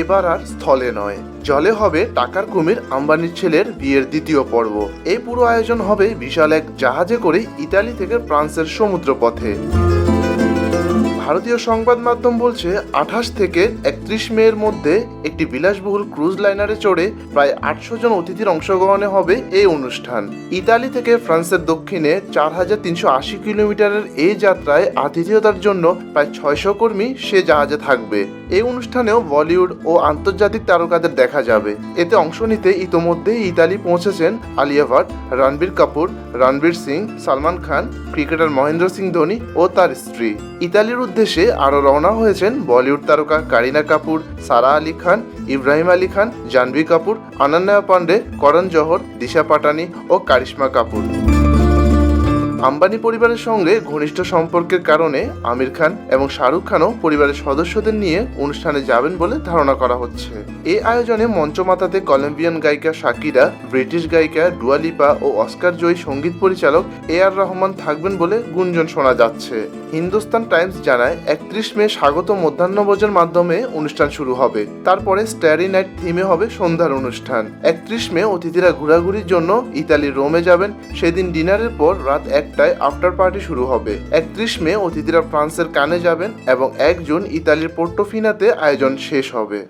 এবার আর স্থলে নয়। জলে হবে টাকার কুমির আম্বানির ছেলের বিয়ের দ্বিতীয় পর্ব। এই পুরো আয়োজন হবে বিশাল এক জাহাজে করে ইতালি থেকে ফ্রান্সের সমুদ্র পথে ভারতীয় সংবাদ মাধ্যম বলছে, আঠাশ থেকে একত্রিশ মে এর মধ্যে একটি বিলাসবহুল ক্রুজ লাইনারে চড়ে প্রায় আটশো জন অতিথির অংশগ্রহণে হবে এই অনুষ্ঠান। ইতালি থেকে ফ্রান্সের দক্ষিণে চার হাজার তিনশো আশি কিলোমিটারের এই যাত্রায় আতিথেয়তার জন্য প্রায় ছয়শো কর্মী সে জাহাজে থাকবে। এই অনুষ্ঠানেও বলিউড ও আন্তর্জাতিক তারকাদের দেখা যাবে। এতে অংশ নিতে ইতোমধ্যেই ইতালি পৌঁছেছেন আলিয়া ভাট, রণবীর কাপুর, রণবীর সিং, সালমান খান, ক্রিকেটার মহেন্দ্র সিং ধোনি ও তার স্ত্রী। ইতালির উদ্দেশ্যে আরও রওনা হয়েছেন বলিউড তারকা কারিনা কাপুর, সারা আলী খান, ইব্রাহিম আলী খান, জাহ্নবী কাপুর, অনন্যা পান্ডে, করণ জহর, দিশা পাটানি ও কারিশ্মা কাপুর। আম্বানি পরিবারের সঙ্গে ঘনিষ্ঠ সম্পর্কের কারণে আমির খান এবং শাহরুখ খানও পরিবারের সদস্যদের নিয়ে অনুষ্ঠানে যাবেন বলে ধারণা করা হচ্ছে। এই আয়োজনে মঞ্চমাতাতে কলম্বিয়ান গায়িকা শাকিরা, ব্রিটিশ গায়িকা ডুয়ালিপা ও অস্কার জয়ী সংগীত পরিচালক এ আর রহমান থাকবেন বলে গুঞ্জন শোনা যাচ্ছে। হিন্দুস্তান টাইমস জানায়, একত্রিশ মে স্বাগত মধ্যাহ্নভোজের মাধ্যমে অনুষ্ঠান শুরু হবে। তারপরে স্টারি নাইট থিমে হবে সন্ধ্যার অনুষ্ঠান। একত্রিশ মে অতিথিরা ঘোরাঘুরির জন্য ইতালির রোমে যাবেন। সেদিন ডিনারের পর রাত একটায় আফটার পার্টি শুরু হবে। একত্রিশ মে অতিথিরা ফ্রান্সের কানে যাবেন এবং এক জুন ইতালির পোর্টোফিনাতে আয়োজন শেষ হবে।